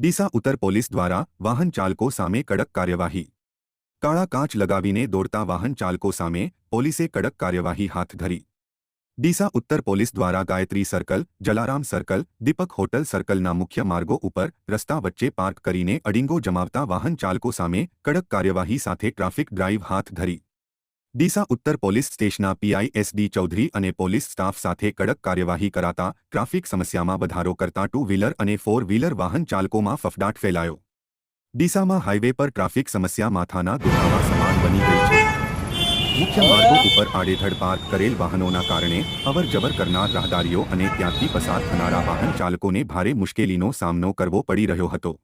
ડીસા ઉત્તર પોલીસ દ્વારા વાહન ચાલકો સામે કડક કાર્યવાહી. કાળા કાચ લગાવીને દોડતા વાહન ચાલકો સામે પોલીસે કડક કાર્યવાહી હાથ ધરી. ડીસા ઉત્તર પોલીસ દ્વારા Gayatri circle, Jalaram circle, Deepak hotel સર્કલના મુખ્ય માર્ગો ઉપર રસ્તા વચ્ચે પાર્ક કરીને અડિંગો જમાવતા વાહન ચાલકો સામે કડક કાર્યવાહી સાથે ટ્રાફિક ડ્રાઇવ હાથ ધરી. ડીસા ઉત્તર પોલીસ સ્ટેશનના પીઆઈ એસડી ચૌધરી અને પોલીસ સ્ટાફ સાથે કડક કાર્યવાહી કરાતા ટ્રાફિક સમસ્યામાં વધારો કરતા ટુ વ્હીલર અને ફોર વ્હીલર વાહન ચાલકોમાં ફફડાટ ફેલાયો. ડીસામાં હાઇવે પર ટ્રાફિક સમસ્યા માથાના દુખાવા સમાન બની ગઈ છે. મુખ્ય માર્ગો ઉપર આડેધડ પાર્ક કરેલ વાહનોના કારણે અવરજવર કરનાર રાહદારીઓ અને ત્યાંથી પસાર થનારા વાહન ચાલકોને ભારે મુશ્કેલીનો સામનો કરવો પડી રહ્યો હતો.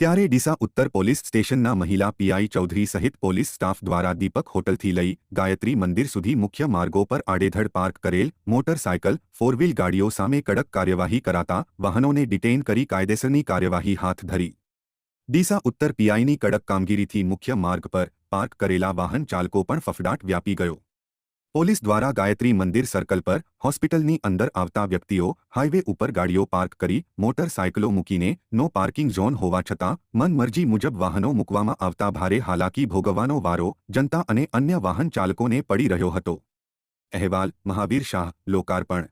ત્યારે ડીસા ઉત્તર પોલીસ સ્ટેશનના મહિલા પીઆઈ ચૌધરી સહિત પોલીસ સ્ટાફ દ્વારા દીપક હોટલથી લઈ ગાયત્રી મંદિર સુધી મુખ્ય માર્ગો પર આડેધડ પાર્ક કરેલ મોટરસાયકલ ફોર વ્હીલ ગાડીઓ સામે કડક કાર્યવાહી કરાતા વાહનોને ડિટેઇન કરી કાયદેસરની કાર્યવાહી હાથ ધરી. ડીસા ઉત્તર પીઆઈની કડક કામગીરીથી મુખ્ય માર્ગ પર પાર્ક કરેલા વાહન ચાલકો પણ ફફડાટ વ્યાપી ગયો. પોલીસ દ્વારા ગાયત્રી મંદિર સર્કલ પર હોસ્પિટલની અંદર આવતા વ્યક્તિઓ હાઇવે ઉપર ગાડીઓ પાર્ક કરી મોટરસાયકલો મૂકીને નો પાર્કિંગ ઝોન હોવા છતાં મનમરજી મુજબ વાહનો મૂકવામાં આવતા ભારે હાલાકી ભોગવવાનો વારો જનતા અને અન્ય વાહન ચાલકોને પડી રહ્યો હતો. અહેવાલ, મહાવીર શાહ, લોકાર્પણ.